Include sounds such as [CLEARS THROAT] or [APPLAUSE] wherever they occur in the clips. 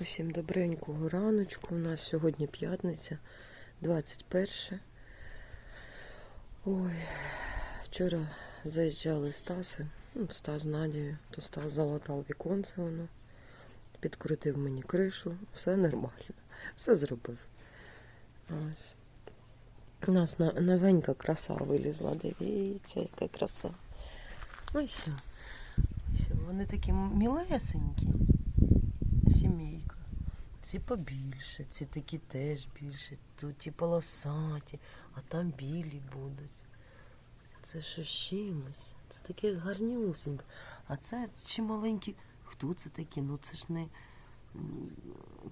Усім добренького раночку. У нас сьогодні п'ятниця, 21. Ой, вчора заїжджали Стаси, ну, Стас з Надією, то Стас залатав віконце воно, підкрутив мені кришу, все нормально, все зробив. Ось. У нас новенька краса вилізла, дивіться, яка краса. Ось. Вони такі мілесенькі сімейка. Ці побільше, ці такі теж більше. Тут ті полосаті, а там білі будуть. Це що чимось? Це таке гарнюсеньке. А це чи маленькі. Хто це такі? Ну це ж не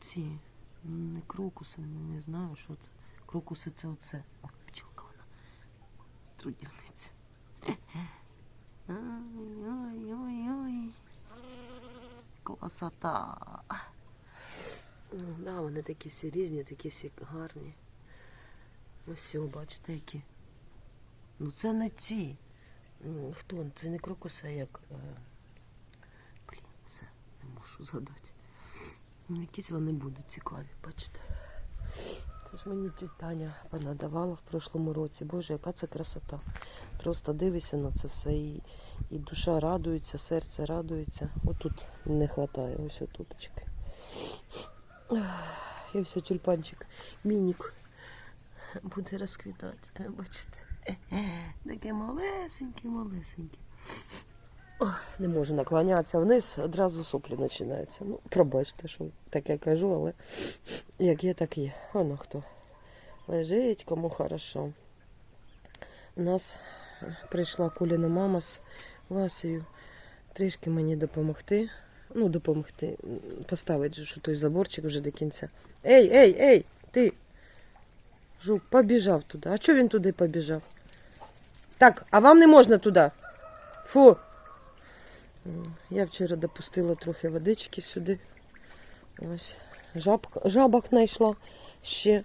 ці, не крокуси, не, не знаю, що це. Крокуси це оце. О, пчелка вона. Трудівниця. Ой-ой-ой. Красота. Ну, да, вони такі всі різні, такі всі гарні. Ось, бачите, які. Ну це не ці. Ну, хто? Це не крокуси, а як. Е... Блін, все, не можу згадати. Ну, якісь вони будуть цікаві, бачите. Це ж мені тють Таня понадавала в прошлому році. Боже, яка це красота. Просто дивишся на це все і, і душа радується, серце радується. Отут не вистачає, ось отуточки. І все, тюльпанчик, мінік буде розквітати. Е, Бачите? Таке малесеньке, малесеньке. Не можу наклонятися вниз, одразу соплі починаються. Ну, пробачте, що таке кажу, але як є, так є. Воно хто лежить, кому хорошо. У нас прийшла Куліна мама з Васею трішки мені допомогти. Ну, допомогти. Поставити що той заборчик вже до кінця. Ей, ей, ей, ти! Жук, побіжав туди. А чого він туди побіжав? Так, а вам не можна туди. Фу. Я вчора допустила трохи водички сюди. Ось. Жабка, жабок знайшла ще.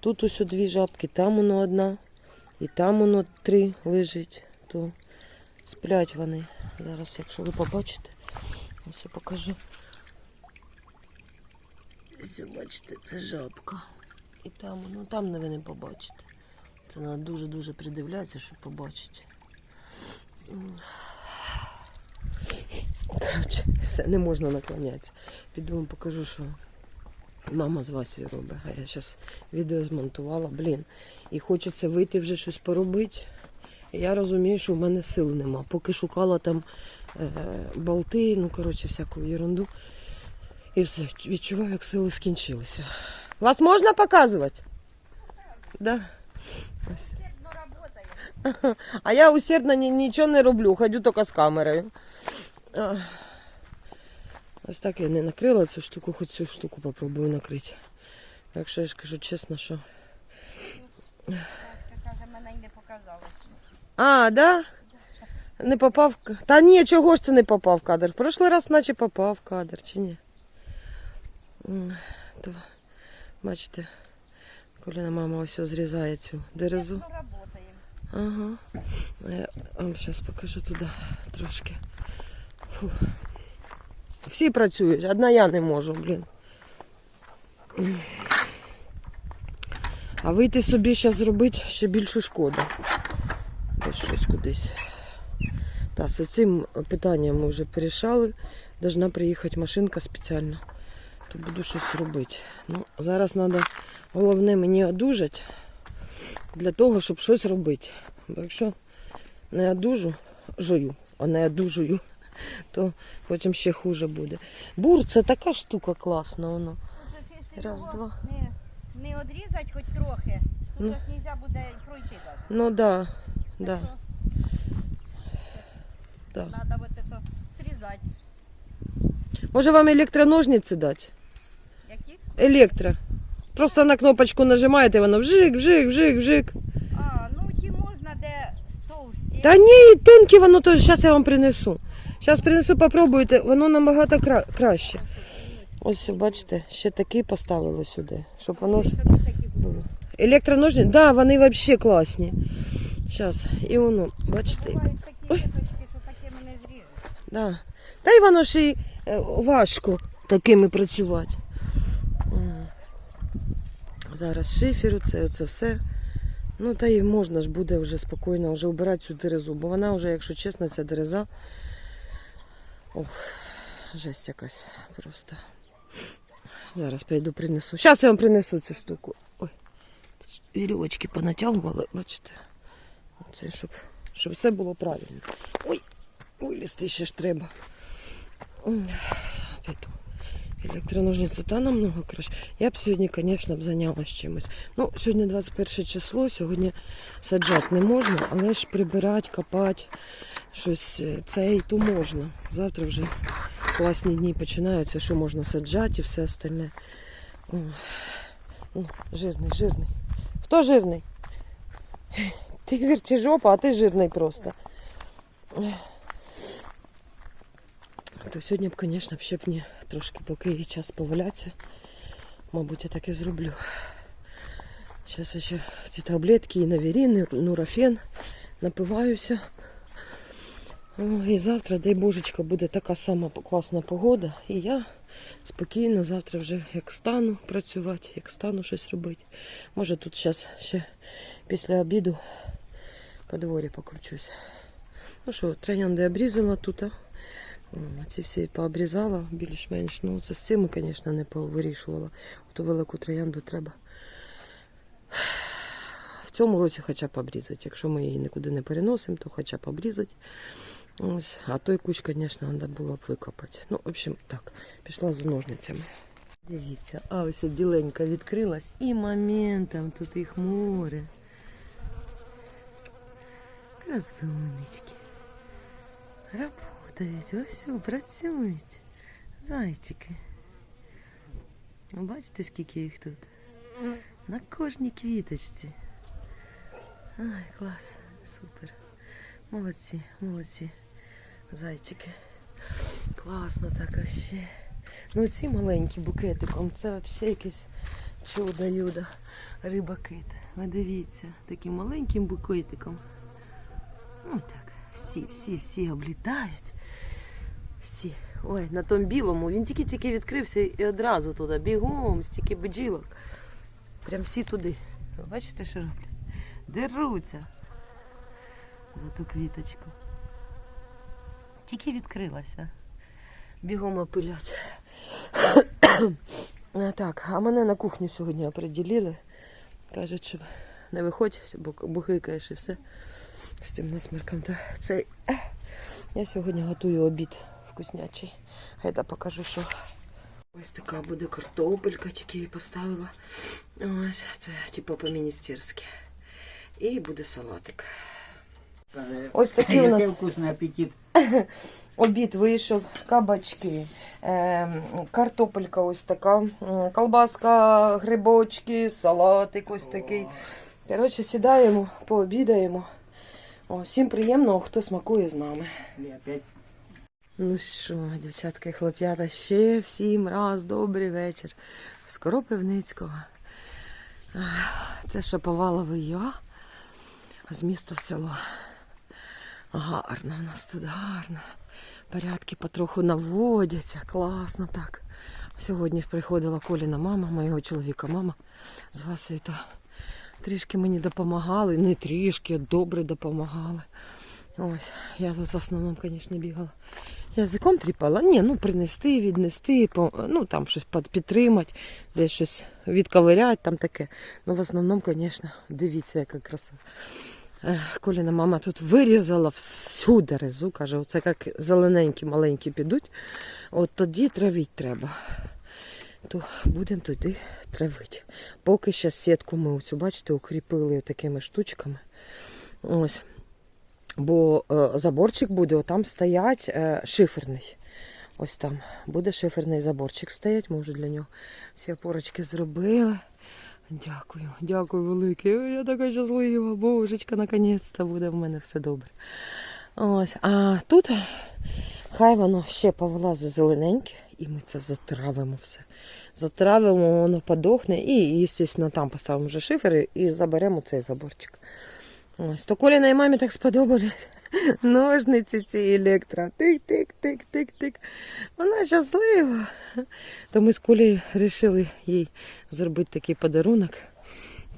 Тут ось дві жабки, там воно одна. І там воно три лежить. То сплять вони. Зараз, якщо ви побачите, я покажу. Ось, бачите, це жабка. І там, ну там ви не побачите. Це треба дуже-дуже придивлятися, щоб побачити. Коротше, все, не можна наклонятися. Піду вам покажу, що мама з Васею робить. А я зараз відео змонтувала, блін. І хочеться вийти вже щось поробити. Я розумію, що в мене сил нема. Поки шукала там болти, ну коротше, всяку ерунду. І все, відчуваю, як сили скінчилися. Вас можна показувати? Да. Ось. А я усердно нічого не роблю, ходю тільки з камерою. Ось так я не накрила цю штуку, хоч цю штуку попробую накрити. Так що я ж кажу чесно, що. Мене й не показали. А, да? Не попав. в Та ні, чого ж це не попав в кадр? Прошлий раз наче попав в кадр, чи ні? То, Бачите, Коліна мама ось зрізає цю дерезу. Ага. Я вам зараз покажу туди трошки. Фу. Всі працюють, одна я не можу, блін. А вийти собі зараз зробити ще більшу шкоду. Десь щось кудись. Та, з цим питанням ми вже порішали. Должна приїхати машинка спеціально. То буду щось робити. Ну, зараз треба головне мені одужати для того, щоб щось робити. Бо якщо не одужу, жую, а не одужую, то потім ще хуже буде. Бур це така штука класна, воно. Раз, два. Не, не одрізати хоч трохи, то Ну. не можна буде пройти навіть. Ну да, да, да. Треба вот это срізати. Може вам електроножниці дати? Які? Електро. Просто на кнопочку нажимаєте, воно вжик, вжик, вжик, вжик. А, ну ті можна, де товсті. Та ні, тонкі воно то зараз я вам принесу. Зараз принесу, попробуйте, воно набагато кра- краще. Ось, бачите, ще такий поставили сюди, щоб воно ж такі було. Електроножниці, так, да, вони взагалі класні. Зараз, і воно, бачите. Бувають такі діточки, що такими не зріжеш. Да. Та й воно ж і е, важко такими працювати. Зараз шиферу, це оце все. Ну, та й можна ж буде вже спокійно вже вбирати цю дерезу, бо вона вже, якщо чесно, ця дереза. Ох, жесть якась просто. Зараз пойду принесу. Зараз я вам принесу цю штуку. Ой, вірьовочки понатягували, бачите. Це щоб, щоб все було правильно. Ой, вилізти ще ж треба. Піду. Електроножниці та намного краще. Я б сьогодні, звісно, б зайнялася чимось. Ну, сьогодні 21 число, сьогодні саджати не можна, але ж прибирати, копати, щось е, цей, то можна. Завтра вже класні дні починаються, що можна саджати і все остальне. О, о, жирний, жирний. Хто жирний? Ти вірчі жопа, а ти жирний просто. То сьогодні б, звісно, ще б мені трошки поки є час повалятися. Мабуть, я так і зроблю. Зараз ще ці таблетки і навірін, і нурофен напиваюся. О, і завтра, дай божечка, буде така сама класна погода. І я спокійно завтра вже як стану працювати, як стану щось робити. Може тут зараз ще після обіду по дворі покручусь. Ну що, троянди обрізала тут. а? Ці всі пообрізала більш-менш. Ну, це з цими, звісно, не повирішувала. Ту велику троянду треба. В цьому році хоча б обрізати. Якщо ми її нікуди не переносимо, то хоча б обрізати. Ось. А той куч, звісно, треба було б викопати. Ну, в общем, так, пішла за ножницями. Дивіться, а ось біленька відкрилась і моментом тут їх море. Красунечки. Работають, ось працюють. Зайчики. Ну, Бачите, скільки їх тут? На кожній квіточці. Ай, клас, супер. Молодці, молодці. Зайчики. Класно так вообще. Ну ці маленькі букетиком, це взагалі якесь чудо-юдо. Риба-кит. Ви дивіться, таким маленьким букетиком. Ну так, всі, всі, всі облітають. Всі. Ой, на тому білому. Він тільки-тільки відкрився і одразу туди. Бігом, стільки бджілок. Прям всі туди. Бачите, що роблять? Деруться за ту квіточку. Тільки відкрилася. Бігом опилять. [COUGHS] Так, а мене на кухню сьогодні оприділили. Кажуть, що не виходь, бо бухикаєш і все з цим насмерком. Та цей. е, Я сьогодні готую обід вкуснячий. Гайда покажу, що. Ось така буде картопелька, тільки її поставила. Ось, це типу по-міністерськи. І буде салатик. Ось такий у нас вкусний апетит. [LAUGHS] обід вийшов, кабачки, е, картопелька ось така, колбаска, грибочки, салатик ось такий. Коротше, сідаємо, пообідаємо. О, всім приємного, хто смакує з нами. І Ну що, дівчатка і хлоп'ята, ще всім раз добрий вечір. З Коропивницького. Це Шаповаловий я з міста в село. Гарно в нас тут гарно. Порядки потроху наводяться, класно так. Сьогодні приходила Коліна мама, моєго чоловіка мама з Васею, то трішки мені допомагали, не трішки, а добре допомагали. Ось, я тут в основному, звісно, бігала. Язиком тріпала. Ні, ну принести, віднести, ну там щось підтримати, десь щось відковиряти, там таке. Ну, в основному, звісно, дивіться, яка краса. Коліна мама тут вирізала всю дерезу, каже, оце як зелененькі маленькі підуть, от тоді травіть треба. То будемо туди травити. Поки ще сітку ми оцю, бачите, укріпили такими штучками. Ось. Бо е, заборчик буде, отам стоять е, шиферний. Ось там буде шиферний заборчик стоять. Ми вже для нього всі опорочки зробили. Дякую, дякую велике. Я така щаслива. Божечка, наконець-то буде в мене все добре. Ось, а тут хай воно ще повилазить зелененьке, і ми це затравимо все. Затравимо, воно подохне, і, звісно, там поставимо вже шифери і заберемо цей заборчик. Ось, то Коліній мамі так сподобались. [LAUGHS] Ножниці ці електро. Тик-тик-тик-тик-тик. Вона щаслива. То ми з Колею вирішили їй зробити такий подарунок.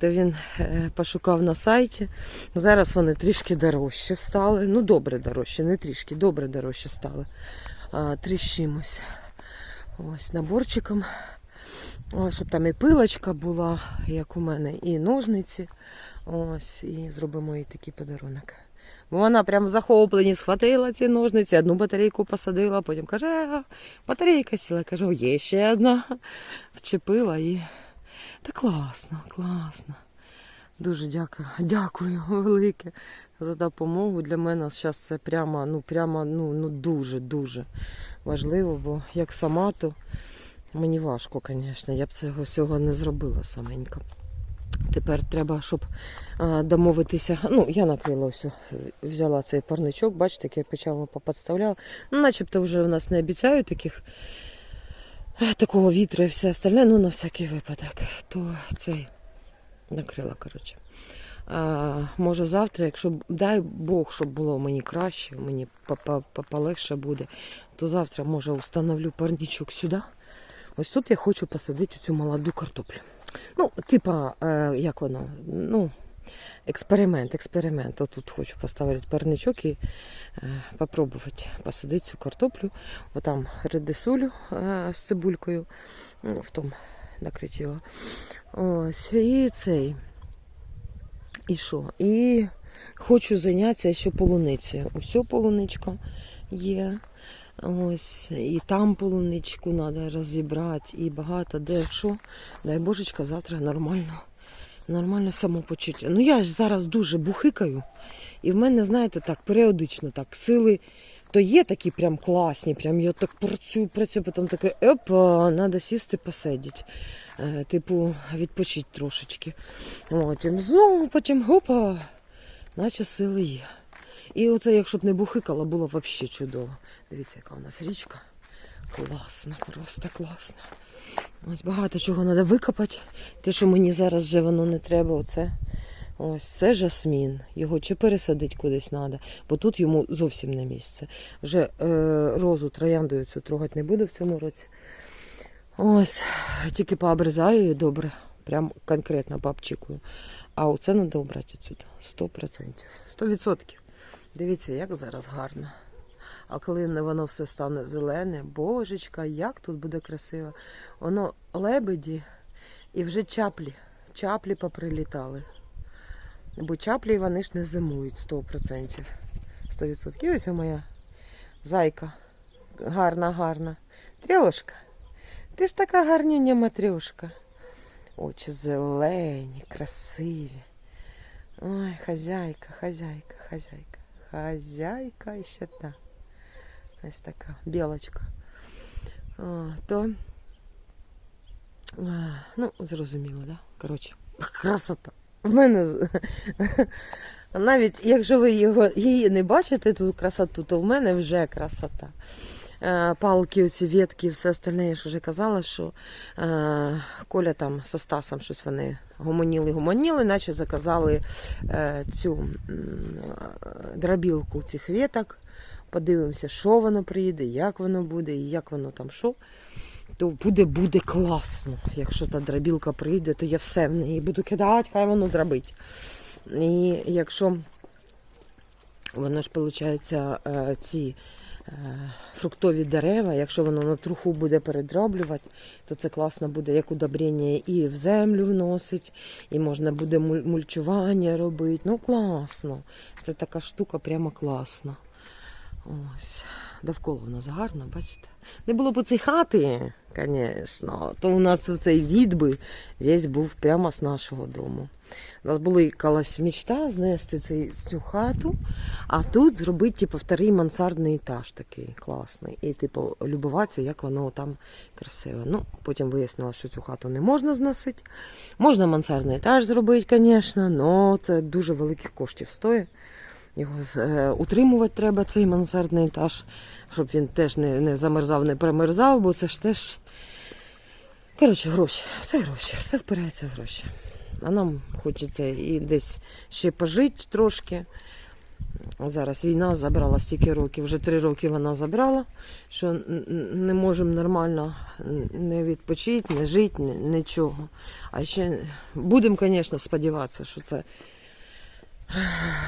то він е, пошукав на сайті. Зараз вони трішки дорожче стали. Ну, добре дорожче, не трішки, добре дорожче стали. Три. Ось наборчиком. Щоб там і пилочка була, як у мене, і ножниці. Ось, і зробимо їй такий подарунок. Бо вона прям в захопленні схватила ці ножниці, одну батарейку посадила, потім каже, «А, батарейка сіла. Кажу, є ще одна. Вчепила і. Та класно, класно. Дуже дякую. Дякую велике за допомогу. Для мене зараз це прямо, ну, прямо, ну, ну дуже, дуже важливо, бо як сама, то мені важко, звісно. Я б цього всього не зробила саменько. Тепер треба, щоб а, домовитися. Ну, я накрила ось, взяла цей парничок, бачите, як я печало поподставляла. Ну, начебто вже в нас не обіцяють таких такого вітру і все остальне, ну на всякий випадок. То цей накрила, коротше. А, може завтра, якщо дай Бог, щоб було мені краще, мені по- по- по- полегше буде, то завтра, може, установлю парничок сюди. Ось тут я хочу посадити цю молоду картоплю. Ну, типа, е, як воно? Ну, експеримент, експеримент. Отут хочу поставити парничок і е, попробувати посадити цю картоплю. Отам редисулю е, з цибулькою, ну, в тому накрити його. Ось, і цей. І що? І хочу зайнятися ще полуницею. Усьо полуничка є. Ось, і там полуничку треба розібрати, і багато де що. Дай Божечка, завтра нормально. Нормальне самопочуття. Ну я ж зараз дуже бухикаю, і в мене, знаєте, так, періодично так, сили то є такі прям класні, прям я так працюю, працюю, потім таке, опа, треба сісти посидіти. Е, типу, відпочити трошечки. Потім знову, потім опа, наче сили є. І оце, якщо б не бухикала, було б взагалі чудово. Дивіться, яка у нас річка. Класна, просто класна. Ось багато чого треба викопати. Те, що мені зараз вже воно не треба, оце. Ось це жасмін. Його чи пересадити кудись треба, бо тут йому зовсім не місце. Вже е, розу трояндою цю трогати не буду в цьому році. Ось, тільки пообрізаю її добре. Прям конкретно пообчікую. А оце треба обрати отсюди. 100%. 100%. Дивіться, як зараз гарно. А коли воно все стане зелене, божечка, як тут буде красиво. Воно лебеді і вже чаплі. Чаплі поприлітали. Бо чаплі вони ж не зимують 100%. 100%. І ось моя зайка. Гарна, гарна. Трьошка. Ти ж така гарнюня матрьошка. Очі зелені, красиві. Ой, хазяйка, хазяйка, хазяйка. Хазяйка ще та. Ось така білочка. А, то. А, ну, зрозуміло, да? Коротше, красота. В мене [LAUGHS] навіть якщо ви його, її не бачите, ту красоту, то в мене вже красота. Е, Палки, оці ветки і все остальне, я ж вже казала, що е, Коля там со Стасом щось вони гомоніли, гомоніли, наче заказали е, цю е, дробілку цих веток. Подивимося, що воно приїде, як воно буде, і як воно там що. То буде, буде класно. Якщо та дробілка прийде, то я все в неї буду кидати, хай воно дробить. І якщо воно ж, виходить, ці е, фруктові дерева, якщо воно на труху буде передроблювати, то це класно буде як удобрення і в землю вносить, і можна буде мульчування робити. Ну, класно. Це така штука прямо класна. Ось. Довкола у нас гарно, бачите? Не було б цієї хати, звісно, то у нас цей від би весь був прямо з нашого дому. У нас була якась мечта знести цей, цю хату, а тут зробити типу, вторий мансардний етаж такий класний. І типу, любуватися, як воно там красиво. Ну, потім вияснилося, що цю хату не можна зносити. Можна мансардний етаж зробити, звісно, але це дуже великих коштів стоїть. Його е, утримувати треба, цей мансардний етаж, щоб він теж не, не замерзав, не примерзав, бо це ж теж. Коротше, гроші, все гроші, все впирається в гроші. А нам хочеться і десь ще пожити трошки. Зараз війна забрала стільки років, вже три роки вона забрала, що не можемо нормально не відпочити, не жити, нічого. А ще будемо, звісно, сподіватися, що це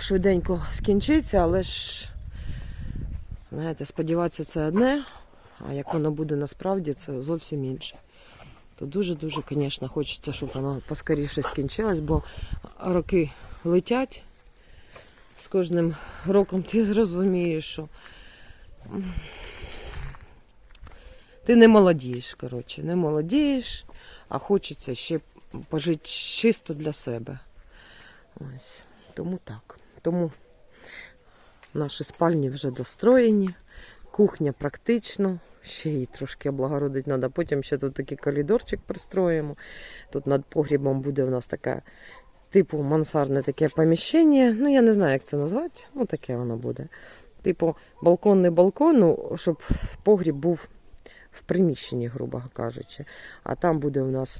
швиденько скінчиться, але ж, знаєте, сподіватися це одне, а як воно буде насправді, це зовсім інше. То дуже-дуже, звісно, хочеться, щоб воно поскоріше скінчилось, бо роки летять. З кожним роком ти зрозумієш, що ти не молодієш, коротше, не молодієш, а хочеться ще пожити чисто для себе. Ось. Тому так. Тому наші спальні вже достроєні, кухня практично. Ще її трошки облагородити треба. Потім ще тут такий коридорчик пристроїмо. Тут над погрібом буде у нас таке, типу, мансардне таке поміщення. Ну, я не знаю, як це назвати. Ну, таке воно буде. Типу, балкон не балкон, ну, щоб погріб був в приміщенні, грубо кажучи. А там буде у нас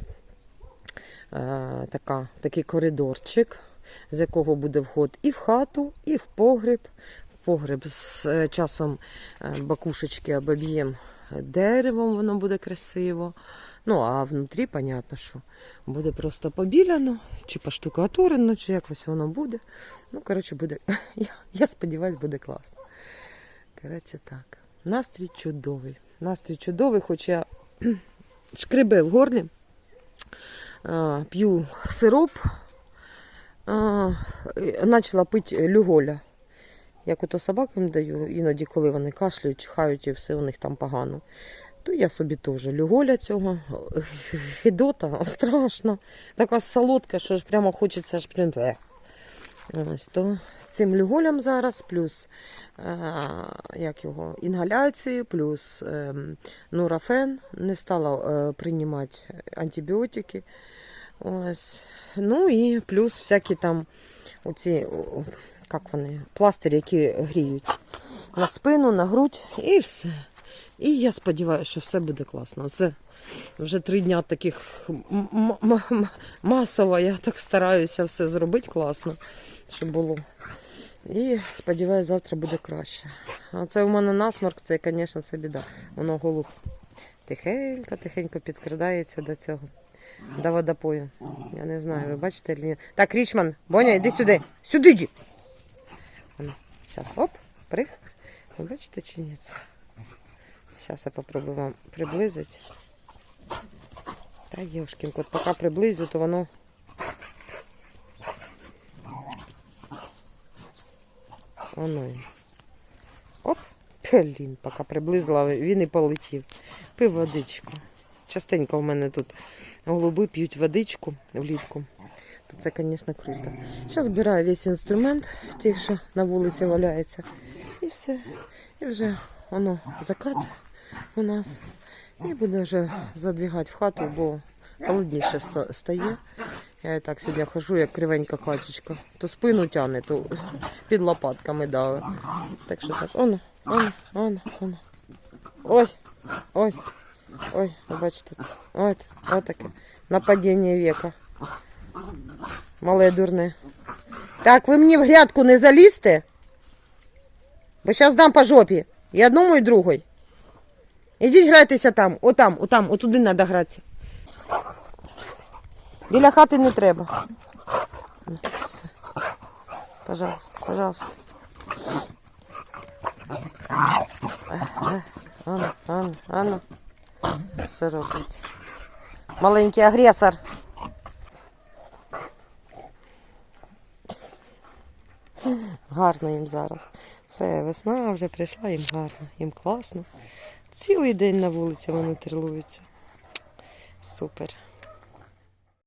е, така, такий коридорчик, з якого буде вход і в хату, і в погріб. Погріб з е, часом е, бакушечки обоб'ємо деревом, воно буде красиво. Ну, а внутрі, понятно, що буде просто побіляно, чи поштукатурено, чи якось воно буде. Ну, коротше, буде. [LAUGHS] Я, я сподіваюся, буде класно. Коротше, так. Настрій чудовий. Настрій чудовий, хоч я [CLEARS THROAT] шкребе в горлі, п'ю сироп, почала пити люголя. Як ото собакам даю, іноді, коли вони кашляють, чихають і все у них там погано. То я собі теж люголя цього. [LAUGHS] Гідота страшно. Така солодка, що ж прямо хочеться аж прям. е. Ось то з цим люголем зараз, плюс е, як його, інгаляції, плюс е, нурофен. Не стала е, приймати антибіотики. Ось. Ну і плюс всякі там оці, як вони, пластирі, які гріють на спину, на грудь і все. І я сподіваюся, що все буде класно. Це вже три дня таких масово. Я так стараюся все зробити класно, щоб було. І сподіваюся, завтра буде краще. А це у мене насморк, це, звісно, це біда. Воно голуб тихенько, тихенько підкрадається до цього. До водопою. Я не знаю, ви бачите чи ні. Так, Річман, Боня, йди сюди. Сюди йди. Зараз, оп, прих. Ви бачите чи ні? Зараз я попробую вам приблизити. Та ёшкин кот, поки приблизю, то воно. Воно. Оп, блін, поки приблизила, він і полетів. Пив водичку. Частенько в мене тут голуби п'ють водичку влітку. То це, звісно, круто. Зараз збираю весь інструмент, ті, що на вулиці валяється. І все. І вже воно закат у нас. І буде вже задвігати в хату, бо холодніше стає. Я і так сьогодні хожу, як кривенька качечка. То спину тягне, то під лопатками дави. Так що так, оно, оно, оно, оно. Ой, ой, ой, бачите це. От, отаке. Нападіння віка. Мале дурне. Так, ви мені в грядку не залізьте, бо зараз дам по жопі. І одному, і другой. Ідіть грайтеся там, отам, отам, отуди треба гратися. Біля хати не треба. Все. Пожалуйста, пожалуйста. Ану, ану, ану. Що робить? Маленький агресор. Гарно їм зараз. Все, весна вже прийшла, їм гарно, їм класно. Цілий день на вулиці вони терлуються. Супер.